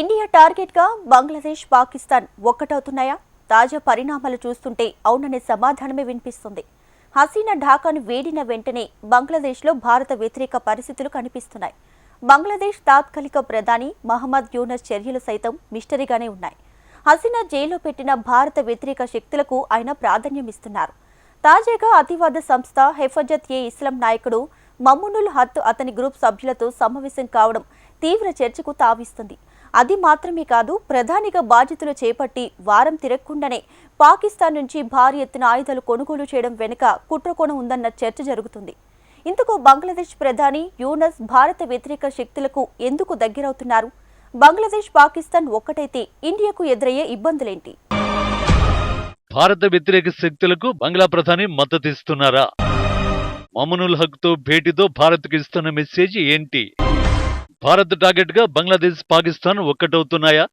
India టార్గెట్గా బంగ్లాదేశ్ పాకిస్తాన్ ఒక్కటవుతున్నాయా? తాజా పరిణామాలు చూస్తుంటే అవుననే సమాధానమే వినిపిస్తుంది. హసీనా ఢాకాను వేడిన వెంటనే బంగ్లాదేశ్లో భారత వ్యతిరేక పరిస్థితులు కనిపిస్తున్నాయి. బంగ్లాదేశ్ తాత్కాలిక ప్రధాని మహమ్మద్ యూనస్ చర్యలు సైతం మిస్టరీగానే ఉన్నాయి. హసీనా జైల్లో పెట్టిన భారత వ్యతిరేక శక్తులకు ఆయన ప్రాధాన్యమిస్తున్నారు. తాజాగా అతివాద సంస్థ హెఫజత్ ఏ ఇస్లాం నాయకుడు మమ్మునుల్ హత్ అతని గ్రూప్ సభ్యులతో సమావేశం కావడం తీవ్ర చర్చకు తావిస్తుంది. అది మాత్రమే కాదు ప్రధానిగా బాధ్యతలు చేపట్టి వారం తిరగకుండానే పాకిస్తాన్ నుంచి భారీ ఎత్తున ఆయుధాలు కొనుగోలు చేయడం వెనుక కుట్రకోణం ఉందన్న చర్చ జరుగుతుంది. ఇందుకు బంగ్లాదేశ్ ప్రధాని యూనస్ భారత వ్యతిరేక శక్తులకు ఎందుకు దగ్గరవుతున్నారు? బంగ్లాదేశ్ పాకిస్తాన్ ఒక్కటైతే ఇండియాకు ఎదురయ్యే ఇబ్బందులేంటి? భారత వ్యతిరేక శక్తులకు బంగ్లా ప్రధాని మద్దతిస్తున్నారా మమనుల్ హక్తో భేటీతో భారత్కు ఇస్తున్న మెసేజ్ ఏంటి? భారత్ టార్గెట్గా బంగ్లాదేశ్ పాకిస్తాన్ ఒక్కటవుతున్నాయా?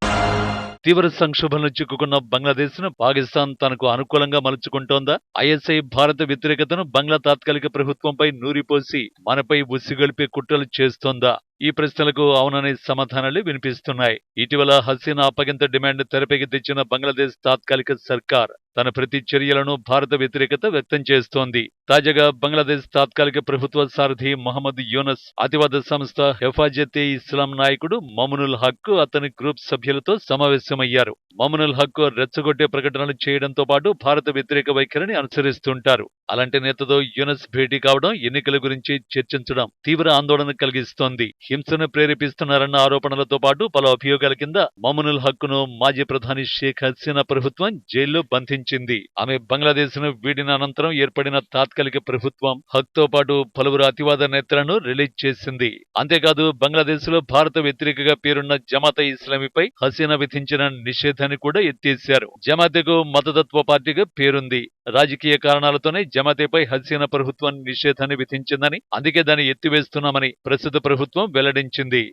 తీవ్ర సంక్షోభంలో చిక్కుకున్న బంగ్లాదేశ్ను పాకిస్తాన్ తనకు అనుకూలంగా మలుచుకుంటోందా? ఐఎస్ఐ భారత వ్యతిరేకతను బంగ్లా తాత్కాలిక ప్రభుత్వంపై నూరిపోసి మనపై ఉసిగొల్పే కుట్రలు చేస్తోందా? ఈ ప్రశ్నలకు అవుననే సమాధానాలు వినిపిస్తున్నాయి. ఇటీవల హసీనా అప్పగింత డిమాండ్ తెరపైకి తెచ్చిన బంగ్లాదేశ్ తాత్కాలిక సర్కార్ తన ప్రతి చర్యలను భారత వ్యతిరేకత వ్యక్తం చేస్తోంది. తాజాగా బంగ్లాదేశ్ తాత్కాలిక ప్రభుత్వ సారథి మహమ్మద్ యూనస్ అతివాద సంస్థ హెఫాజతే ఇస్లాం నాయకుడు మమునుల్ హక్ అతని గ్రూప్ సభ్యులతో సమావేశమయ్యారు. మమునుల్ హక్ రెచ్చగొట్టే ప్రకటనలు చేయడంతో పాటు భారత వ్యతిరేక వైఖరిని అనుసరిస్తుంటారు. అలాంటి నేతతో యూనస్ భేటీ కావడం ఎన్నికల గురించి చర్చించడం తీవ్ర ఆందోళన కలిగిస్తోంది. హింసను ప్రేరేపిస్తున్నారన్న ఆరోపణలతో పాటు పలు అభియోగాల కింద మమునుల్ హక్కును మాజీ ప్రధాని షేక్ హసీనా ప్రభుత్వం జైల్లో బంధించింది. ఆమె బంగ్లాదేశ్ను వీడిన అనంతరం ఏర్పడిన తాత్కాలిక ప్రభుత్వం హక్తో పాటు పలువురు అతివాద నేతలను రిలీజ్ చేసింది. అంతేకాదు బంగ్లాదేశ్లో భారత వ్యతిరేకగా పేరున్న జమాత ఇస్లామీపై హసీనా విధించిన నిషేధాన్ని కూడా ఎత్తేశారు. జమాతకు మతతత్వ పార్టీగా పేరుంది. రాజకీయ కారణాలతోనే జమాతేపై హసీనా ప్రభుత్వం నిషేధాన్ని విధించిందని అందుకే దాన్ని ఎత్తివేస్తున్నామని ప్రస్తుత ప్రభుత్వం వెల్లడించింది.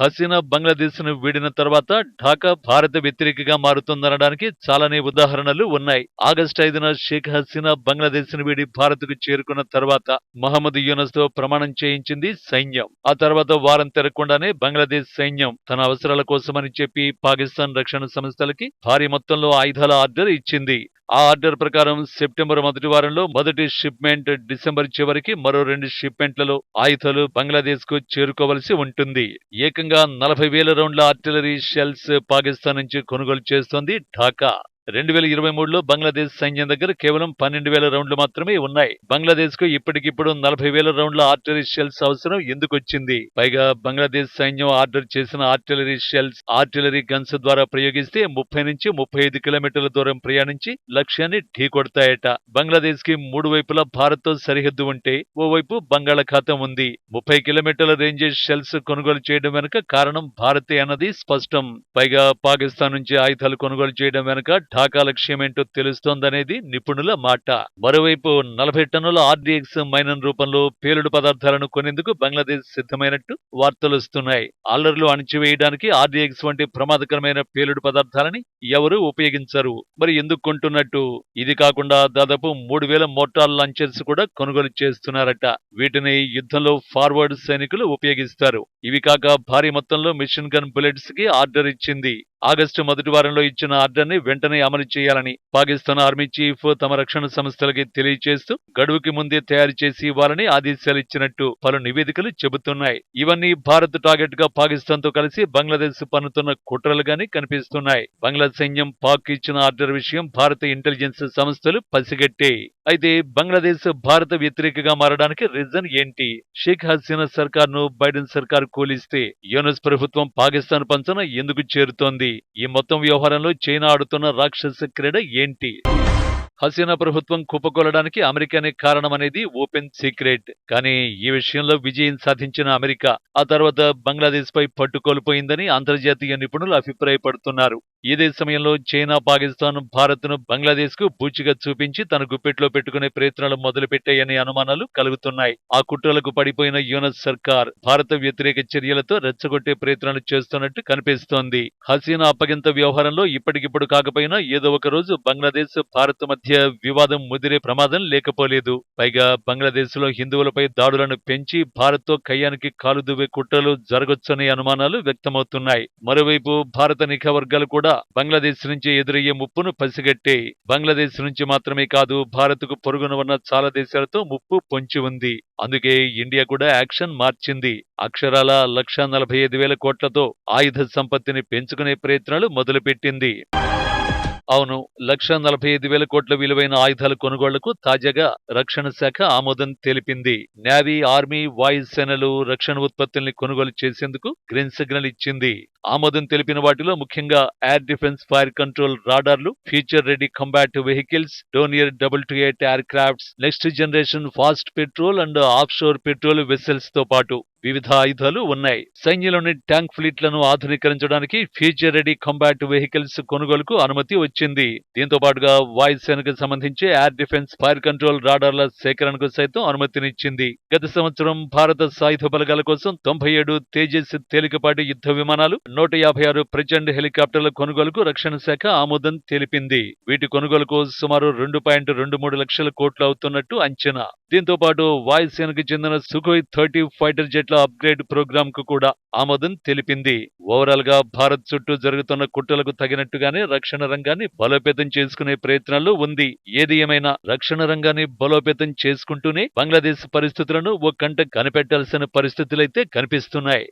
హసీనా బంగ్లాదేశ్ను వీడిన తర్వాత ఢాకా భారత వ్యతిరేకగా మారుతుందనడానికి చాలానే ఉదాహరణలు ఉన్నాయి. ఆగస్టు ఐదున షేక్ హసీనా బంగ్లాదేశ్ను వీడి భారత్కు చేరుకున్న తర్వాత మహమ్మద్ యూనస్తో ప్రమాణం చేయించింది సైన్యం. ఆ తర్వాత వారం తిరగకుండానే బంగ్లాదేశ్ సైన్యం తన అవసరాల కోసమని చెప్పి పాకిస్తాన్ రక్షణ సంస్థలకి భారీ మొత్తంలో ఆయుధాల ఆర్డర్ ఇచ్చింది. ఆ ఆర్డర్ ప్రకారం సెప్టెంబర్ మొదటి వారంలో మొదటి షిప్మెంట్ డిసెంబర్ చివరికి మరో రెండు షిప్మెంట్లలో ఆయుధాలు బంగ్లాదేశ్కు చేరుకోవలసి ఉంటుంది. ఏకంగా నలభై వేల రౌండ్ల ఆర్టిలరీ షెల్స్ పాకిస్తాన్ నుంచి కొనుగోలు చేస్తోంది ఢాకా. రెండు వేల ఇరవై మూడులో బంగ్లాదేశ్ సైన్యం దగ్గర కేవలం పన్నెండు వేల రౌండ్లు మాత్రమే ఉన్నాయి. బంగ్లాదేశ్కు ఇప్పటికిప్పుడు నలభై వేల రౌండ్ల ఆర్టిలరీ షెల్స్ అవసరం ఎందుకు వచ్చింది పైగా బంగ్లాదేశ్ సైన్యం ఆర్డర్ చేసిన ఆర్టిలరీ షెల్స్ ఆర్టిలరీ గన్స్ ద్వారా ప్రయోగిస్తే ముప్పై నుంచి ముప్పై ఐదు కిలోమీటర్ల దూరం ప్రయాణించి లక్ష్యాన్ని ఢీకొడతాయట బంగ్లాదేశ్కి మూడు వైపులా భారత్తో సరిహద్దు ఉంటే ఓవైపు బంగాళాఖాతం ఉంది. ముప్పై కిలోమీటర్ల రేంజ్ షెల్స్ కొనుగోలు చేయడం వెనుక కారణం భారతే అన్నది స్పష్టం. పైగా పాకిస్తాన్ నుంచి ఆయుధాలు కొనుగోలు చేయడం వెనుక ఢాకా లక్ష్యమేంటో తెలుస్తోందనేది నిపుణుల మాట. మరోవైపు నలభై టన్నుల ఆర్డీఎక్స్ మైనన్ రూపంలో పేలుడు పదార్థాలను కొనేందుకు బంగ్లాదేశ్ సిద్ధమైనట్టు వార్తలు వస్తున్నాయి. అల్లర్లు అణిచివేయడానికి ఆర్డీఎక్స్ వంటి ప్రమాదకరమైన పేలుడు పదార్థాలని ఎవరు ఉపయోగించరు. మరి ఎందుకు కొంటున్నట్టు? ఇది కాకుండా దాదాపు మూడు వేల మోటార్ లాంచర్స్ కూడా కొనుగోలు చేస్తున్నారట. వీటిని యుద్ధంలో ఫార్వర్డ్ సైనికులు ఉపయోగిస్తారు. ఇవి కాక భారీ మొత్తంలో మిషన్ గన్ బుల్లెట్స్కి ఆర్డర్ ఇచ్చింది. ఆగస్టు మొదటి వారంలో ఇచ్చిన ఆర్డర్ని వెంటనే అమలు చేయాలని పాకిస్తాన్ ఆర్మీ చీఫ్ తమ రక్షణ సంస్థలకి తెలియజేస్తూ గడువుకి ముందే తయారు చేసి ఇవ్వాలని ఆదేశాలు ఇచ్చినట్టు పలు నివేదికలు చెబుతున్నాయి. ఇవన్నీ భారత్ టార్గెట్గా పాకిస్తాన్తో కలిసి బంగ్లాదేశ్ పన్నుతున్న కుట్రలుగానే కనిపిస్తున్నాయి. బంగ్లా సైన్యం పాక్ ఇచ్చిన ఆర్డర్ విషయం భారత ఇంటెలిజెన్స్ సంస్థలు పసిగట్టాయి. అయితే బంగ్లాదేశ్ భారత వ్యతిరేకగా మారడానికి రీజన్ ఏంటి? షేక్ హసీనా సర్కార్ను బైడెన్ సర్కార్ కూలిస్తే యూనస్ ప్రభుత్వం పాకిస్తాన్ పంచన ఎందుకు చేరుతోంది? ఈ మొత్తం వ్యవహారంలో చైనా ఆడుతున్న రాక్షస క్రీడ ఏంటి? హసీనా ప్రభుత్వం కుప్పకొలడానికి అమెరికానే కారణమనేది ఓపెన్ సీక్రెట్. కానీ ఈ విషయంలో విజయం సాధించిన అమెరికా ఆ తర్వాత బంగ్లాదేశ్ పై పట్టుకోల్పోయిందని అంతర్జాతీయ నిపుణులు అభిప్రాయపడుతున్నారు. ఇదే సమయంలో చైనా పాకిస్తాన్ భారత్ను బంగ్లాదేశ్కు బంగ్లాదేశ్కు బూచిగా చూపించి తన గుప్పెట్లో పెట్టుకునే ప్రయత్నాలు మొదలుపెట్టాయనే అనుమానాలు కలుగుతున్నాయి. ఆ కుట్రలకు పడిపోయిన యూనస్ సర్కార్ భారత వ్యతిరేక చర్యలతో రెచ్చగొట్టే ప్రయత్నాలు చేస్తున్నట్టు కనిపిస్తోంది. హసీనా అప్పగింత వ్యవహారంలో ఇప్పటికిప్పుడు కాకపోయినా ఏదో ఒక రోజు బంగ్లాదేశ్ భారత్ మధ్య మధ్య వివాదం ముదిరే ప్రమాదం లేకపోలేదు. పైగా బంగ్లాదేశ్లో హిందువులపై దాడులను పెంచి భారత్తో కయ్యానికి కాలు దువ్వే కుట్రలు జరగొచ్చనే అనుమానాలు వ్యక్తమవుతున్నాయి. మరోవైపు భారత నిఘా వర్గాలు కూడా బంగ్లాదేశ్ నుంచి ఎదురయ్యే ముప్పును పసిగట్టే. బంగ్లాదేశ్ నుంచి మాత్రమే కాదు భారత్కు పొరుగున ఉన్న చాలా దేశాలతో ముప్పు పొంచి ఉంది. అందుకే ఇండియా కూడా యాక్షన్ మార్చింది. అక్షరాల లక్ష నలభై ఐదు వేల కోట్లతో ఆయుధ సంపత్తిని పెంచుకునే ప్రయత్నాలు మొదలుపెట్టింది. అవును లక్ష నలభై ఐదు వేల కోట్ల విలువైన ఆయుధాల కొనుగోళ్ళకు తాజాగా రక్షణ శాఖ ఆమోదం తెలిపింది. నేవీ ఆర్మీ వాయుసేనలు రక్షణ ఉత్పత్తుల్ని కొనుగోలు చేసేందుకు గ్రీన్ సిగ్నల్ ఇచ్చింది. ఆమోదం తెలిపిన వాటిలో ముఖ్యంగా air defence fire control రాడార్లు future ready combat vehicles Dornier double two eight aircrafts next generation fast patrol and offshore patrol వెసల్స్తో పాటు. వివిధ ఆయుధాలు ఉన్నాయి. సైన్యంలోని ట్యాంక్ ఫ్లీట్లను ఆధునీకరించడానికి ఫ్యూచర్ రెడీ కంబాట్ వెహికల్స్ కొనుగోలుకు అనుమతి వచ్చింది. దీంతో పాటుగా వాయుసేనకు సంబంధించి ఎయిర్ డిఫెన్స్ ఫైర్ కంట్రోల్ రాడార్ల సేకరణకు సైతం అనుమతినిచ్చింది. గత సంవత్సరం భారత సాయుధ బలగాల కోసం తొంభై ఏడు తేజస్ తేలికపాటి యుద్ధ విమానాలు నూట యాభై ఆరు ప్రచండ్ హెలికాప్టర్ల కొనుగోలుకు రక్షణ శాఖ ఆమోదం తెలిపింది. వీటి కొనుగోలుకు సుమారు రెండు పాయింట్ రెండు మూడు లక్షల కోట్లు అవుతున్నట్టు అంచనా. దీంతో పాటు వాయుసేనకు చెందిన సుఖోయ్ థర్టీ ఫైటర్ జెట్ల అప్గ్రేడ్ ప్రోగ్రామ్కు కూడా ఆమోదం తెలిపింది. ఓవరాల్గా భారత్ చుట్టూ జరుగుతున్న కుట్రలకు తగినట్టుగానే రక్షణ రంగాన్ని బలోపేతం చేసుకునే ప్రయత్నాల్లో ఉంది. ఏది ఏమైనా రక్షణ రంగాన్ని బలోపేతం చేసుకుంటూనే బంగ్లాదేశ్ పరిస్థితులను ఓ కంట కనిపెట్టాల్సిన పరిస్థితులైతే కనిపిస్తున్నాయి.